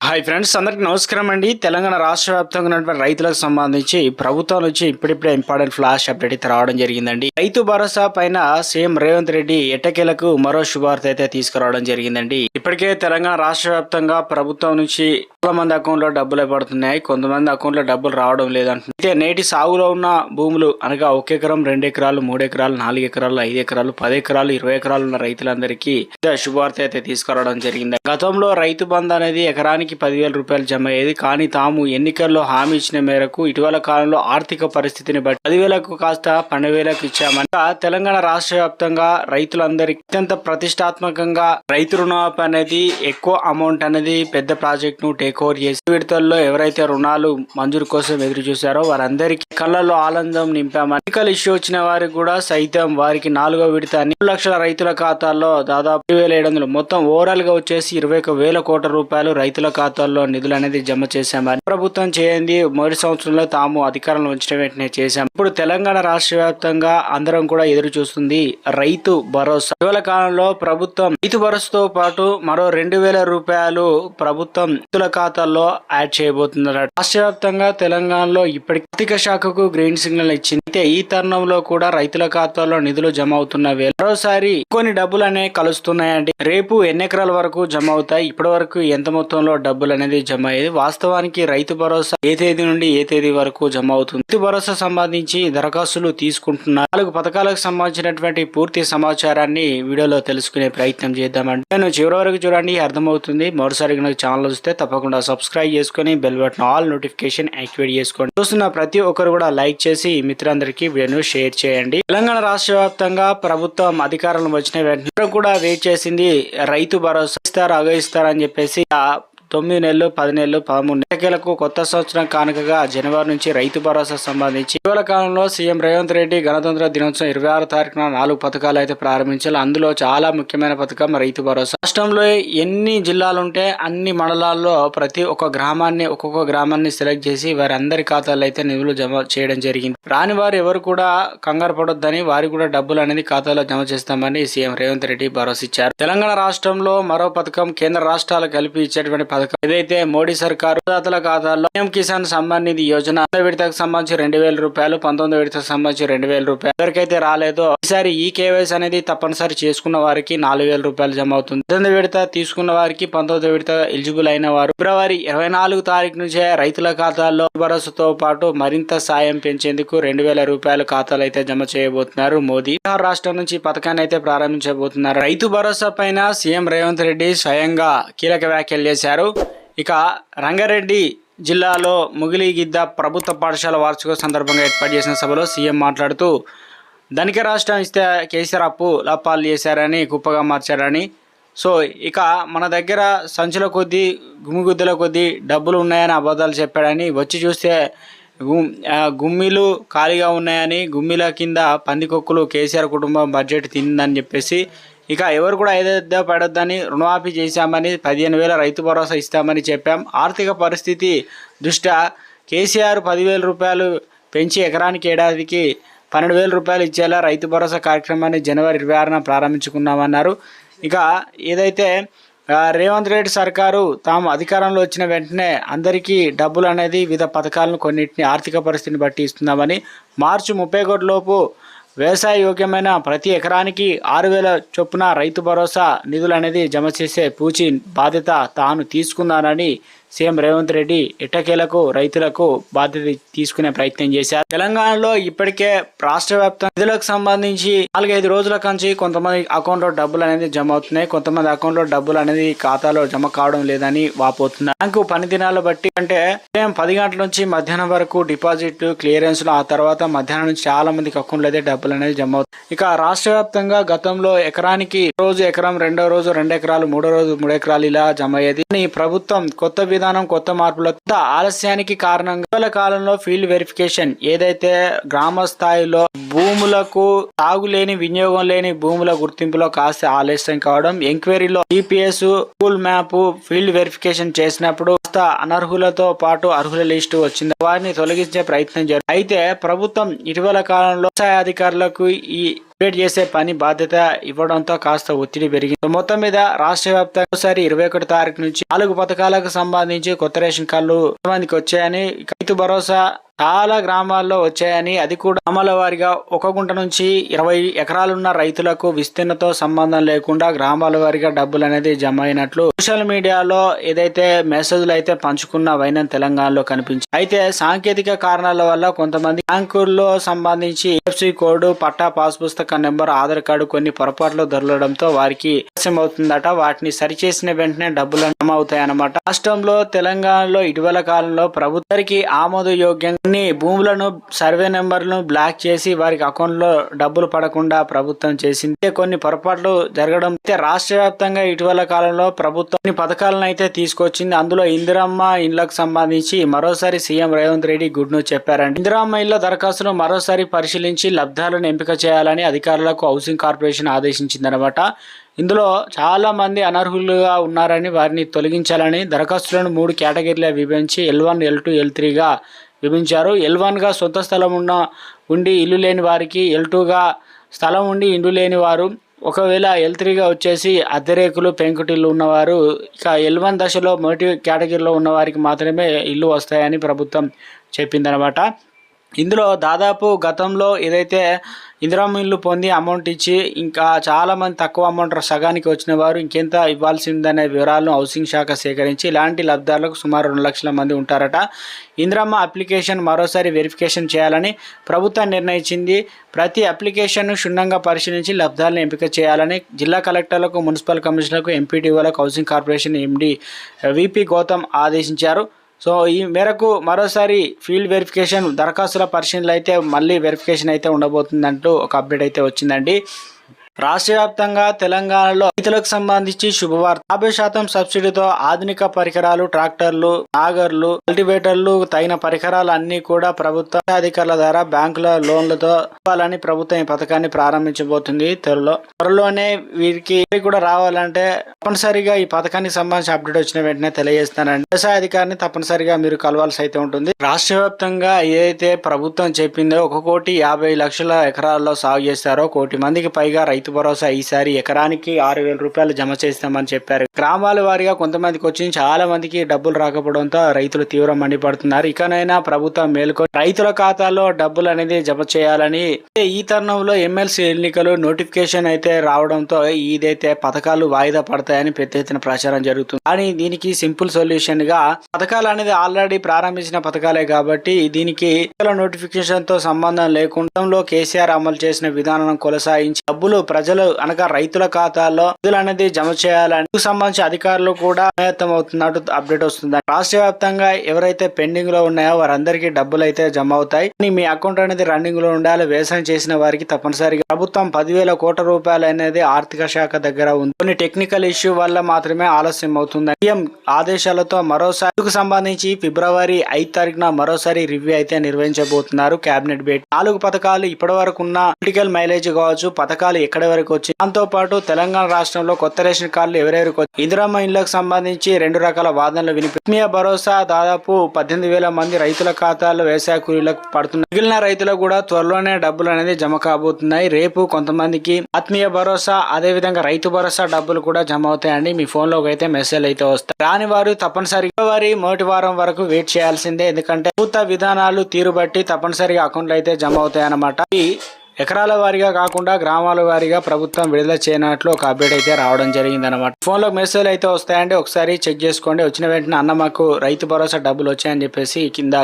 Hi friends అందరికి నమస్కారం అండి. తెలంగాణ రాష్ట్ర వ్యాప్తంగా ఉన్నటువంటి రైతులకు సంబంధించి ప్రభుత్వం నుంచి ఇప్పుడిప్పుడే ఇంపార్టెంట్ ఫ్లాష్ అప్డేట్ అయితే రావడం జరిగిందండి. రైతు భరోసా పైన సీఎం రేవంత్ రెడ్డి ఎట్టకేలకు మరో శుభార్త అయితే తీసుకురావడం జరిగిందండి. ఇప్పటికే తెలంగాణ రాష్ట్ర వ్యాప్తంగా ప్రభుత్వం నుంచి చాలా మంది అకౌంట్లో డబ్బులు పడుతున్నాయి. కొంతమంది అకౌంట్లో డబ్బులు రావడం లేదంటున్నారు. అయితే నేటి సాగులో ఉన్న భూములు అనగా ఒక ఎకరం రెండు ఎకరాలు మూడు ఎకరాలు నాలుగు ఎకరాలు ఐదు ఎకరాలు పది ఎకరాలు ఇరవై ఎకరాలు ఉన్న రైతులందరికీ శుభార్త అయితే తీసుకురావడం జరిగింది గతంలో రైతు బంధు అనేది ఎకరానికి పదివేల రూపాయలు జమ అయ్యేది. కానీ తాము ఎన్నికల్లో హామీ ఇచ్చిన మేరకు ఇటీవల కాలంలో ఆర్థిక పరిస్థితిని బట్టి పదివేలకు కాస్త పన్నెండు వేలకు ఇచ్చామని తెలంగాణ రాష్ట్ర వ్యాప్తంగా రైతులందరికీ అత్యంత ప్రతిష్టాత్మకంగా రైతు రుణమాఫీ అనేది ఎక్కువ అమౌంట్ అనేది పెద్ద ప్రాజెక్ట్ను టేక్ ఓవర్ చేసి విడతల్లో ఎవరైతే రుణాలు మంజూరు కోసం ఎదురు చూశారో వారందరికీ కళ్ళల్లో ఆనందం నింపామని. ఎన్నికల ఇష్యూ వచ్చిన వారికి కూడా సైతం వారికి నాలుగో విడత అన్ని లక్షల రైతుల ఖాతాల్లో దాదాపు వేల ఏడు వందలు. మొత్తం ఓవరాల్గా వచ్చేసి ఇరవై ఒక వేల కోట్ల రూపాయలు రైతుల ఖాతాల్లో నిధులు అనేది జమ చేశామని ప్రభుత్వం చేయండి మొదటి సంవత్సరంలో తాము అధికారంలో ఉంచిన వెంటనే చేశాం. ఇప్పుడు తెలంగాణ రాష్ట్ర వ్యాప్తంగా అందరం కూడా ఎదురు చూస్తుంది రైతు భరోసా. ఇటీవల కాలంలో ప్రభుత్వం రైతు భరోసాతో పాటు మరో రెండు వేల రూపాయలు ప్రభుత్వం రైతుల ఖాతాల్లో యాడ్ చేయబోతున్నారు. రాష్ట్ర వ్యాప్తంగా తెలంగాణలో ఇప్పటికి ఆర్థిక శాఖకు గ్రీన్ సిగ్నల్ ఇచ్చింది. అయితే ఈ తరుణంలో కూడా రైతుల ఖాతాల్లో నిధులు జమ అవుతున్న వేళ మరోసారి కొన్ని డబ్బులు అనేవి కలుస్తున్నాయండి. రేపు ఎన్ని ఎకరాల వరకు జమ అవుతాయి? ఇప్పటి వరకు ఎంత మొత్తంలో డబ్బులు అనేది జమ అయ్యేది వాస్తవానికి రైతు భరోసా ఏ తేదీ నుండి ఏ తేదీ వరకు జమ అవుతుంది రైతు భరోసా సంబంధించి దరఖాస్తులు తీసుకుంటున్నారు నాలుగు పథకాలకు సంబంధించినటువంటి పూర్తి సమాచారాన్ని వీడియోలో తెలుసుకునే ప్రయత్నం చేద్దామండి. నేను చివరి వరకు చూడండి అర్థమవుతుంది. మరోసారి కనుక ఛానల్ వస్తే తప్పకుండా సబ్స్క్రైబ్ చేసుకొని bell button all notification activate చేసుకోండి. చూస్తున్న ప్రతి ఒక్కరు కూడా లైక్ చేసి మిత్రులందరికీ వీడియోను షేర్ చేయండి. తెలంగాణ రాష్ట్ర వ్యాప్తంగా ప్రభుత్వం అధికారంలో వచ్చిన వెంటనే కూడా వెయిట్ చేసింది రైతు భరోసా ఇస్తారు అగ ఇస్తారని చెప్పేసి తొమ్మిది నెలలు పది నెలలు పదమూడు నెలలకు కొత్త సంవత్సరం కానుకగా జనవరి నుంచి రైతు భరోసా సంబంధించి. ఇటీవల కాలంలో సీఎం రేవంత్ రెడ్డి గణతంత్ర దినోత్సవం ఇరవై ఆరు తారీఖున నాలుగు పథకాలు అయితే ప్రారంభించారు. అందులో చాలా ముఖ్యమైన పథకం రైతు భరోసా. రాష్ట్రంలో ఎన్ని జిల్లాలు ఉంటే అన్ని మండలాల్లో ప్రతి ఒక్క గ్రామాన్ని ఒక్కొక్క గ్రామాన్ని సెలెక్ట్ చేసి వారందరి అందరి ఖాతాల్లో అయితే నిధులు జమ చేయడం జరిగింది. రాని వారు ఎవరు కూడా కంగారు పడొద్దని వారికి కూడా డబ్బులు అనేది ఖాతాలో జమ చేస్తామని సీఎం రేవంత్ రెడ్డి భరోసా ఇచ్చారు తెలంగాణ రాష్ట్రంలో మరో పథకం కేంద్ర రాష్ట్రాలు కలిపి ఇచ్చేటువంటి పథకం ఏదైతే మోడీ సర్కారు దాతల ఖాతాల్లో పిఎం కిసాన్ సమ్మాన్ నిధి యోజన విడతకు సంబంధించి రెండు వేల రూపాయలు పంతొమ్మిది విడతకు సంబంధించి రెండు వేల రూపాయలు. ఎవరికైతే రాలేదో ఈసారి ఈ కేవైసీ అనేది తప్పనిసరి చేసుకున్న వారికి నాలుగు వేల రూపాయలు జమ అవుతుంది. పద్దెనిమిది విడత తీసుకున్న వారికి పంతొమ్మిది విడత ఎలిజిబుల్ అయిన వారు ఫిబ్రవరి ఇరవై నాలుగు తారీఖు నుంచే రైతుల ఖాతాల్లో భరోసాతో పాటు మరింత సాయం పెంచేందుకు రెండు వేల రూపాయల ఖాతాలు అయితే జమ చేయబోతున్నారు మోదీ. బీహార్ రాష్ట్రం నుంచి పథకాన్ని అయితే ప్రారంభించబోతున్నారు. రైతు భరోసా పైన సీఎం రేవంత్ రెడ్డి స్వయంగా కీలక వ్యాఖ్యలు చేశారు. ఇక రంగారెడ్డి జిల్లాలో ముగిలిగిద్ద ప్రభుత్వ పాఠశాల వార్షిక సందర్భంగా ఏర్పాటు చేసిన సభలో సీఎం మాట్లాడుతూ ధనిక రాష్ట్రం ఇస్తే కేసీఆర్ అప్పు లాపాలు చేశారని కుప్పగా మార్చారని. సో ఇక మన దగ్గర సంచుల కొద్దీ గుమిగుద్దల కొద్దీ డబ్బులు ఉన్నాయని అబద్ధాలు చెప్పాడని వచ్చి చూస్తే గుమ్మిలు ఖాళీగా ఉన్నాయని గుమ్మిల కింద పందికొక్కులు కేసీఆర్ కుటుంబం బడ్జెట్ తిందని చెప్పేసి ఇక ఎవరు కూడా ఏదైతే పడొద్దని రుణమాఫీ చేశామని పదిహేను వేల రైతు భరోసా ఇస్తామని చెప్పాం. ఆర్థిక పరిస్థితి దృష్ట్యా కేసీఆర్ పదివేల రూపాయలు పెంచి ఎకరానికి ఏడాదికి పన్నెండు వేల రూపాయలు ఇచ్చేలా రైతు భరోసా కార్యక్రమాన్ని జనవరి ఇరవై ఆరున ప్రారంభించుకున్నామన్నారు. ఇక ఏదైతే రేవంత్ రెడ్డి సర్కారు తాము అధికారంలో వచ్చిన వెంటనే అందరికీ డబ్బులు అనేది వివిధ పథకాలను కొన్నింటిని ఆర్థిక పరిస్థితిని బట్టి ఇస్తున్నామని మార్చి ముప్పై లోపు వ్యవసాయ యోగ్యమైన ప్రతి ఎకరానికి ఆరు వేల చొప్పున రైతు భరోసా నిధులు అనేది జమ చేసే పూచి బాధ్యత తాను తీసుకున్నానని సీఎం రేవంత్ రెడ్డి ఇటకేలకు రైతులకు బాధ్యత తీసుకునే ప్రయత్నం చేశారు. తెలంగాణలో ఇప్పటికే రాష్ట్ర వ్యాప్తంగా నిధులకు సంబంధించి నాలుగైదు రోజుల కంచి కొంతమంది అకౌంట్లో డబ్బులు అనేది జమ అవుతున్నాయి. కొంతమంది అకౌంట్లో డబ్బులు అనేది ఖాతాలో జమ కావడం లేదని వాపోతున్నారు. బ్యాంకు పని దినాలు బట్టి అంటే ఉదయం పది గంటల నుంచి మధ్యాహ్నం వరకు డిపాజిట్ క్లియరెన్స్ ఆ తర్వాత మధ్యాహ్నం నుంచి చాలా మందికి అకౌంట్లో అయితే డబ్బులు అనేది జమ అవుతాయి ఇక రాష్ట్ర వ్యాప్తంగా గతంలో ఎకరానికి రోజు ఎకరం రెండో రోజు రెండు ఎకరాలు మూడో రోజు మూడు ఎకరాలు ఇలా జమ అయ్యేది. కానీ ప్రభుత్వం కొత్త విధానం కొత్త మార్పులతో ఆలస్యానికి కారణంగా ఇటీవల కాలంలో ఫీల్డ్ వెరిఫికేషన్ ఏదైతే గ్రామ స్థాయిలో భూములకు తాగులేని వినియోగం లేని భూముల గుర్తింపులో కాస్త ఆలస్యం కావడం ఎంక్వైరీలో GPS Google map field verification చేసినప్పుడు కాస్త అనర్హులతో పాటు అర్హుల లిస్టు వచ్చింది. వారిని తొలగించే ప్రయత్నం జరిగింది అయితే ప్రభుత్వం ఇటీవల కాలంలో వ్యవసాయ అధికారులకు ఈ అప్డేట్ చేసే పని బాధ్యత ఇవ్వడంతో కాస్త ఒత్తిడి పెరిగింది. మొత్తం మీద రాష్ట్ర వ్యాప్తంగా ఒకసారి ఇరవై ఒకటి తారీఖు నుంచి నాలుగు పథకాలకు సంబంధించి కొత్త రేషన్ కార్డులు మందికి వచ్చాయని రైతు భరోసా చాలా గ్రామాల్లో వచ్చాయని అది కూడా గ్రామాల వారిగా ఒక గుంట నుంచి ఇరవై ఎకరాలున్న రైతులకు విస్తీర్ణతో సంబంధం లేకుండా గ్రామాల వారిగా డబ్బులు అనేది జమ అయినట్లు సోషల్ మీడియాలో ఏదైతే మెసేజ్లు అయితే పంచుకున్న వైనం తెలంగాణలో కనిపించింది అయితే సాంకేతిక కారణాల వల్ల కొంతమంది బ్యాంకుల్లో సంబంధించి ఎఫ్సి కోడ్ పట్టా పాస్ పుస్తక నెంబర్ ఆధార్ కార్డు కొన్ని పొరపాట్లు దొరలడంతో వారికి ఆలస్యం అవుతుందట. వాటిని సరిచేసిన వెంటనే డబ్బులు జమ అవుతాయి అన్నమాట రాష్ట్రంలో తెలంగాణలో ఇటీవల కాలంలో ప్రభుత్వానికి ఆమోదయోగ్యంగా కొన్ని భూములను సర్వే నెంబర్లను బ్లాక్ చేసి వారికి అకౌంట్లో డబ్బులు పడకుండా ప్రభుత్వం చేసింది. కొన్ని పొరపాట్లు జరగడం అయితే రాష్ట్ర వ్యాప్తంగా ఇటీవల కాలంలో ప్రభుత్వం కొన్ని పథకాలను అయితే తీసుకొచ్చింది. అందులో ఇందిరమ్మ ఇళ్ళకు సంబంధించి మరోసారి CM Revanth Reddy good news చెప్పారండి ఇందిరమ్మ ఇళ్ళ దరఖాస్తును మరోసారి పరిశీలించి లబ్ధాలను ఎంపిక చేయాలని అధికారులకు హౌసింగ్ కార్పొరేషన్ ఆదేశించిందనమాట. ఇందులో చాలా మంది అనర్హులుగా ఉన్నారని వారిని తొలగించాలని దరఖాస్తులను మూడు కేటగిరీలో విభజించి L one L two L త్రీగా విభించారు. ఎల్ వన్గా సొంత స్థలం ఉన్న ఉండి ఇల్లు లేని వారికి ఎల్ టూగా స్థలం ఉండి ఇల్లు లేని వారు ఒకవేళ ఎల్ త్రీగా వచ్చేసి అద్దెరేకులు పెంకుటిల్లు ఉన్నవారు ఇక ఎల్ వన్ దశలో మొదటి కేటగిరీలో ఉన్నవారికి మాత్రమే ఇల్లు వస్తాయని ప్రభుత్వం చెప్పిందనమాట ఇందులో దాదాపు గతంలో ఏదైతే ఇందిరామ ఇల్లు పొంది అమౌంట్ ఇచ్చి ఇంకా చాలామంది తక్కువ అమౌంట్ సగానికి వచ్చిన వారు ఇంకెంత ఇవ్వాల్సిందనే వివరాలను హౌసింగ్ శాఖ సేకరించి ఇలాంటి లబ్ధాలకు సుమారు రెండు లక్షల మంది ఉంటారట. ఇందిరమ్మ అప్లికేషన్ మరోసారి వెరిఫికేషన్ చేయాలని ప్రభుత్వం నిర్ణయించింది. ప్రతి అప్లికేషన్ను క్షుణ్ణంగా పరిశీలించి లబ్ధాలను ఎంపిక చేయాలని జిల్లా కలెక్టర్లకు మున్సిపల్ కమిషనర్లకు ఎంపీటీఓలకు housing corporation MD VP Gautam ఆదేశించారు. సో ఈ మేరకు మరోసారి ఫీల్డ్ వెరిఫికేషన్ దరఖాస్తుల పరిశీలనలు అయితే మళ్ళీ వెరిఫికేషన్ అయితే ఉండబోతుందంటూ ఒక అప్డేట్ అయితే వచ్చిందండి. రాష్ట్ర వ్యాప్తంగా తెలంగాణలో రైతులకు సంబంధించి శుభవార్త. యాభై శాతం సబ్సిడీతో ఆధునిక పరికరాలు ట్రాక్టర్లు నాగర్లు కల్టివేటర్లు తగిన పరికరాలు అన్ని కూడా ప్రభుత్వ అధికారుల ద్వారా బ్యాంకుల లోన్లతో ఇవ్వాలని ప్రభుత్వం ఈ పథకాన్ని ప్రారంభించబోతుంది. త్వరలో త్వరలోనే వీరికి కూడా రావాలంటే తప్పనిసరిగా ఈ పథకానికి సంబంధించి అప్డేట్ వచ్చిన వెంటనే తెలియజేస్తానండి. వ్యవసాయ అధికారిని తప్పనిసరిగా మీరు కలవాల్సి అయితే ఉంటుంది. రాష్ట్ర వ్యాప్తంగా ఏదైతే ప్రభుత్వం చెప్పిందో ఒక కోటి యాభై లక్షల ఎకరాల్లో సాగు చేస్తారో కోటి మందికి పైగా రైతు భరోసా ఈసారి ఎకరానికి ఆరు వేల రూపాయలు జమ చేస్తామని చెప్పారు. గ్రామాల వారీగా కొంతమందికి వచ్చి చాలా మందికి డబ్బులు రాకపోవడంతో రైతులు తీవ్ర మండిపడుతున్నారు. ఇకనైనా ప్రభుత్వం మేలుకొని రైతుల ఖాతాలో డబ్బులు అనేది జమ చేయాలని ఈ తరుణంలో ఎమ్మెల్సీ ఎన్నికలు నోటిఫికేషన్ అయితే రావడంతో ఇదైతే పథకాలు వాయిదా పడతాయని పెద్ద ఎత్తున ప్రచారం జరుగుతుంది. కానీ దీనికి సింపుల్ సొల్యూషన్గా పథకాలు అనేది ఆల్రెడీ ప్రారంభించిన పథకాలే కాబట్టి దీనికి నోటిఫికేషన్తో సంబంధం లేకుండా కేసీఆర్ అమలు చేసిన విధానం కొనసాగించి డబ్బులు ప్రజలు అనగా రైతుల ఖాతాల్లో నిధులు అనేది జమ చేయాలని సంబంధించి అధికారులు కూడా ప్రయత్నం అవుతున్నట్టు అప్డేట్ వస్తుంది. రాష్ట్ర వ్యాప్తంగా ఎవరైతే పెండింగ్లో ఉన్నాయో వారందరికీ డబ్బులు అయితే జమ అవుతాయి. మీ అకౌంట్ అనేది రన్నింగ్లో ఉండాలి వ్యవసాయం చేసిన వారికి తప్పనిసరిగా. ప్రభుత్వం పదివేల కోట్ల రూపాయలు అనేది ఆర్థిక శాఖ దగ్గర ఉంది. కొన్ని టెక్నికల్ ఇష్యూ వల్ల మాత్రమే ఆలస్యం అవుతుంది. సీఎం ఆదేశాలతో మరోసారి ఇందుకు సంబంధించి ఫిబ్రవరి ఐదు తారీఖున మరోసారి రివ్యూ అయితే నిర్వహించబోతున్నారు కేబినెట్ భేటీ నాలుగు పథకాలు ఇప్పటి వరకు ఉన్న పొలిటికల్ మైలేజ్ కావచ్చు పథకాలు ఎక్కడి వరకు వచ్చి దాంతో పాటు తెలంగాణ రాష్ట్రంలో కొత్త రేషన్ కార్డులు ఎవరెవరికి వచ్చి ఇందిరామ్మ ఇళ్ళకు సంబంధించి రెండు రకాల వాదనలు వినిపి ఆత్మీయ భరోసా దాదాపు పద్దెనిమిది వేల మంది రైతుల ఖాతాల్లో వ్యవసాయ కూలీలకు పడుతున్నాయి మిగిలిన రైతులకు కూడా త్వరలోనే డబ్బులు అనేది జమ కాబోతున్నాయి. రేపు కొంతమందికి ఆత్మీయ భరోసా అదే విధంగా రైతు భరోసా డబ్బులు కూడా జమ అవుతాయండి. మీ ఫోన్లోకి అయితే మెసేజ్ అయితే వస్తాయి. రాని వారు తప్పనిసరిగా వారి మొదటి వారం వరకు వెయిట్ చేయాల్సిందే ఎందుకంటే ప్రభుత్వ విధానాలు తీరు బట్టి తప్పనిసరిగా అకౌంట్లు అయితే జమ అవుతాయి అన్నమాట ఈ ఎకరాల వారీగా కాకుండా గ్రామాల వారీగా ప్రభుత్వం విడుదల చేయనట్లు ఒక అప్డేట్ అయితే రావడం జరిగింది అనమాట ఫోన్లో మెసేజ్ అయితే వస్తాయండి ఒకసారి చెక్ చేసుకోండి. వచ్చిన వెంటనే అన్న మాకు రైతు భరోసా డబ్బులు వచ్చాయని చెప్పేసి కింద